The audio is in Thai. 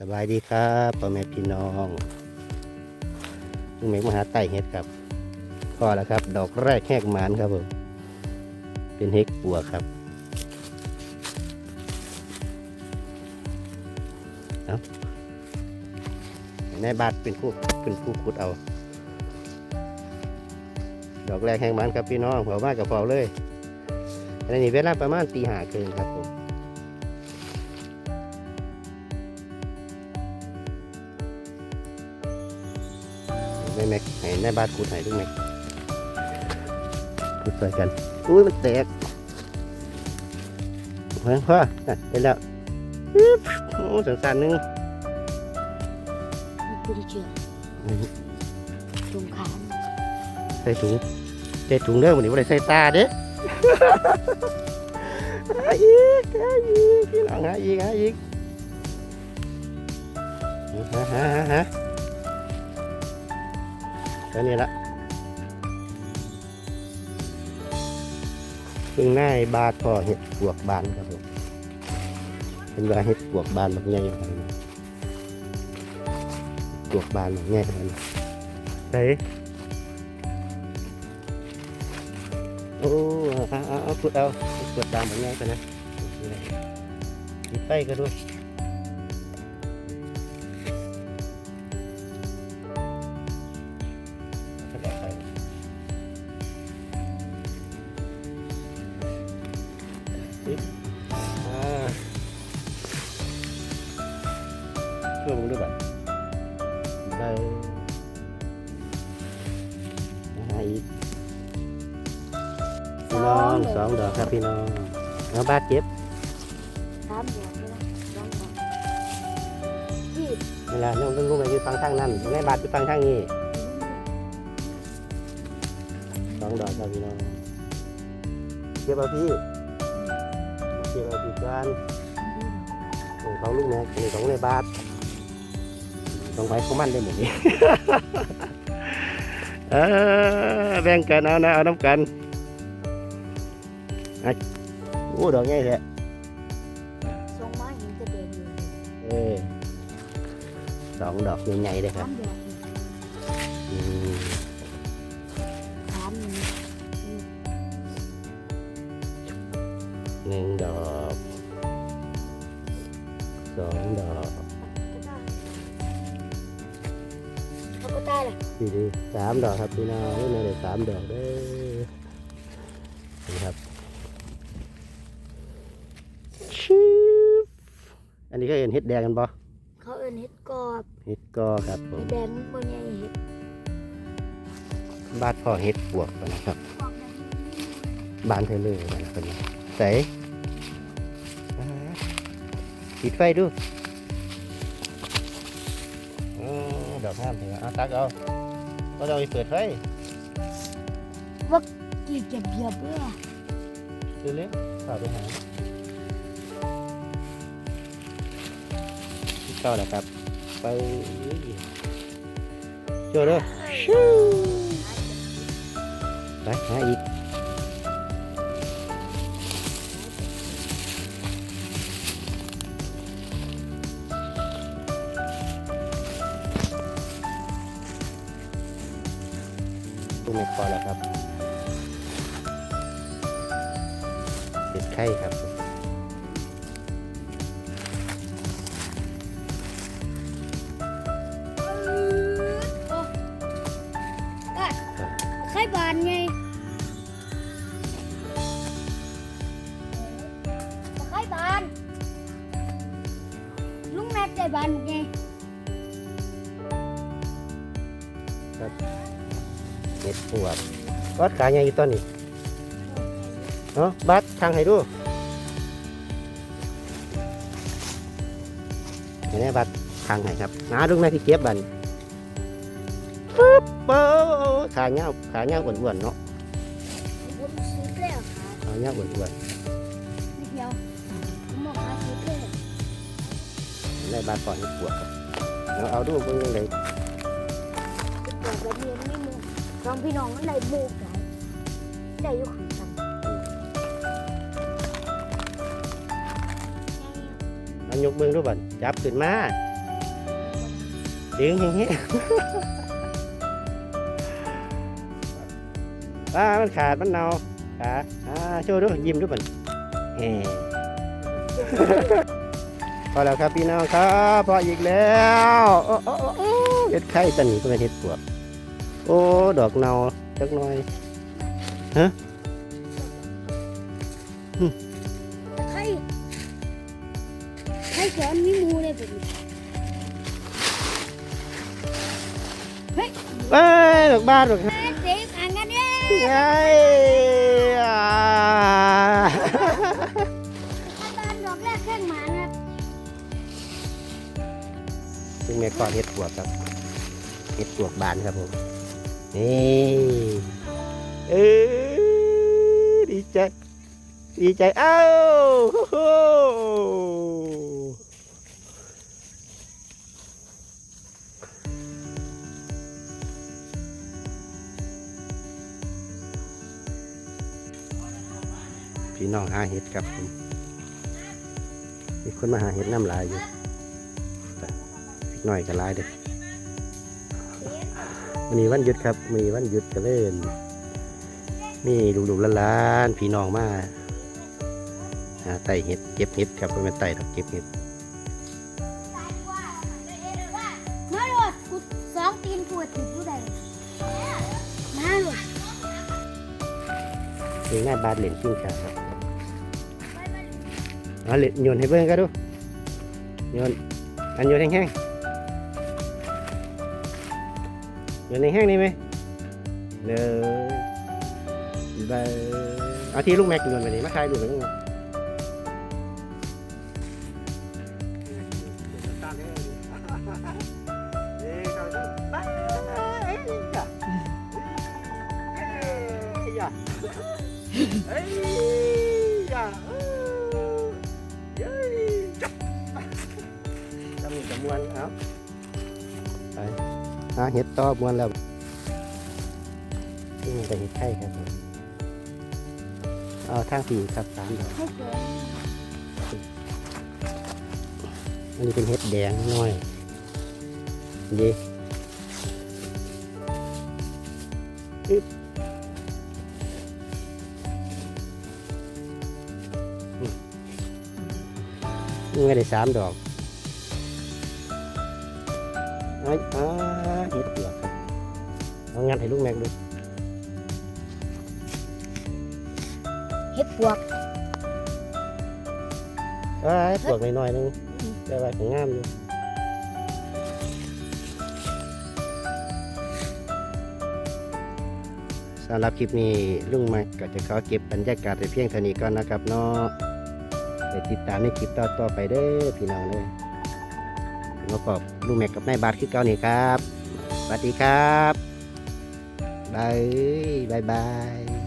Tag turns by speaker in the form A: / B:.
A: สบายดีครับพ่อแม่พี่น้องลุงเมกมหาไต่เห็ดครับพอแล้วครับ ดอกแรกแหกหมานครับผมเป็นเห็ดปัวครับเอาในบาทเป็นผู้เป็นผู้ขุดเอา ดอกแรกแหกหมานครับพี่น้องเผามากกับเผาเลยอันนี้เวลาประมาณตีห้าเกินครับผม แม่แม็กให้แม่บ้านขุดให้ทุกแม็กขุดใส่กัน อุ้ยมันแตกเฮ้ยพ่อน่ะเห็นแล้วอึ๊บโอ้สันสันๆหนึง
B: มีกุญเชือกตรงขาม
A: ใส่ถุงใส่ถุงเด้อวันนี้ว่าได้ใส่ตาเด้อหาอีกหาอีกพี่น้องหาอีกหาอีกหาหาหาหาแค่นี้ละเพิ่งง่ายบาทพอเห็ดปวกบานครับผมเป็นว่าเห็ดปวกบานแบบง่ายครับปวกบานแบบง่ายครับใส่โอ้เอาเอาเอาขุดเอาขุดตามแบบง่ายกันนะมีไฟก็ด้วย ปึ๊บอ่าช่วยมึงด้วยบัดได้ให้อีกพี่น้องสองดอกครับพี่น้องเอาบาดเจ็บ
B: สามดอกเลยนะสองดอกที่
A: เวลาน้องต้องรู้ไปอยู่ฟังทางนั้นแม่บาดอยู่ฟังทางนี้สองดอกครับพี่น้องเก็บเอาพี่ เก็บเอาพี่กันของเขาลูกแม่ของของในบาทต้องไปของมันได้หมดนี้เออแบ่งกันเอานะเอาน้ำกันอะโอ้ดอกใหญ่แท้
B: ทรงไม้เห็นกระเด็นอยู่
A: เออสองดอกใหญ่ๆเลยครั
B: สา
A: บ
B: นึ่
A: งดอกสองดอก
B: ก็ได้เขาก็ได้เลย
A: สี่ดีสามดอกครับพี่น้องนี่เลยสามดอกเด้อนี่ครับชิบอันนี้ก็เห็นเห็ดแดงกันปะ
B: เขาเอิ้นเห็ดกรอบ
A: เห็ดก็ครับผ
B: เห็
A: ม
B: ดแดงมันบ่ใหญ่เห็ด
A: บ้านพ่อเห็ดปวกก่อนนะครับ
B: กรอบแบบนี้
A: บ้านเธอเลยนะคนนี้ใส่อ่า ปิดไฟดูอ๋อดอกห้ามถึงเอาตักเอาก็เราไปเปิดไฟ
B: กี่เก็บเหยียบเพื่อ
A: คือเล็กเข้าไปหาที่เข้าแล้วครับ ไปโจ้เด้อชู้ไปหาอีก ตู้ไม่พอแล้วครับเป็นไข้ครับ
B: ได้ไข่บานไงไข่บานลุงแม่ใจบานไง
A: เห็ดปวดขายยังอยู่ต้นนี่เนาะบัดทางให้ดูเห็นไหมบัดทางให้ครับนาดูนะที่เก็บบันปึ๊บโอ้ขาเงาขาเงาอ้วนๆเนาะ
B: ผมซื้อแล้วค่ะ
A: ขาเงาอ้วน
B: นิดเดียวผมบอกว่าซื้อแล้ว
A: ๆได้บัดก่อนเห็ดปวดครับเอาเอาดูเบิ่งเลย
B: จะเกิดแบบนี้ไม่มือ สองพี่น้องมันได้บูกได้ได้อยุคขังกัน
A: เอายกเบิ่งดูบัดจับขึ้นมาดึงอย่างเงี้ยอ่ามันขาดมันเนาขาอ่าโชว์ดูยิ้มดูมันเฮ้พอแล้วครับพี่น้องครับพออีกแล้วเห็ดไข่ตันนี้ก็เป็นเห็ดปวก โอ้ ดอกเนาจักหน่อย
B: ตะไคร้ไข่แขนมีมูเลยแบบนี้เฮ้ย
A: เอ้ยดอกบ้านดอก
B: แม่เจ๊อ่านกันเนี่ย
A: ไงอ่า
B: ขั้นตอนดอกแรกแข้งหมานะครับ
A: ซึ่งแม่ก่อนเห็ดปวกครับเห็ดปวกบานครับผม นี่เออดีใจ ดีใจ เอ้าโอ้พี่น้องหาเห็ดครับผมมีคนมาหาเห็ดน้ำลายอยู่อีกหน่อยก็หลายเด้อ วันนี้วันหยุดครับวันนี้วันหยุดก็เล่นมีลูกๆหลานๆพี่น้องมาหาไต่เห็ดเก็บเห็ดครับไม่เป็นไต่ดอกเก็บเห็ด
B: มาโหลดกูสองตีนปวดถึงผู้ใดมาโหลด
A: เองหน้าบานเหรียญกิ้งขาครับเอาเหรียญโยนให้เบิ่งกันดูโยนอันโยนแห้งๆ โยนแห้งนี่ไหมเลยไปเอาที่ลูกแม็กโยนไปนี่มาคายดูไปลูกแม็กเฮ้ยอย่าเอ้ยเย้ยจับจำจำมวนเอาไป หาเห็ดต่อมวนแล้วนี่มันเป็นเห็ดไข่ครับเอาทางผีครับสามดอก
B: ให้เกิด
A: อันนี้เป็นเห็ดแดงน้อยดีอึ๊บอืมนี่ก็ได้สามดอก อ้ายอ้าเห็ดเปลือกครับเอางัดให้ลูกแม็กดู
B: เห็ดปวก
A: อ้าเห็ดเปลือกน้อยๆนึงแต่ว่าก็งามอยู่สำหรับคลิปนี้ลุงแม็กก็จะขอเก็บบรรยากาศไปเพียงเท่านี้ก่อนนะครับเนาะไปติดตามในคลิปต่อๆไปเด้อพี่น้องเลย มาพบลูกแม็กกับนายบาทคือเก่านี่ครับสวัสดีครับบายบายบาย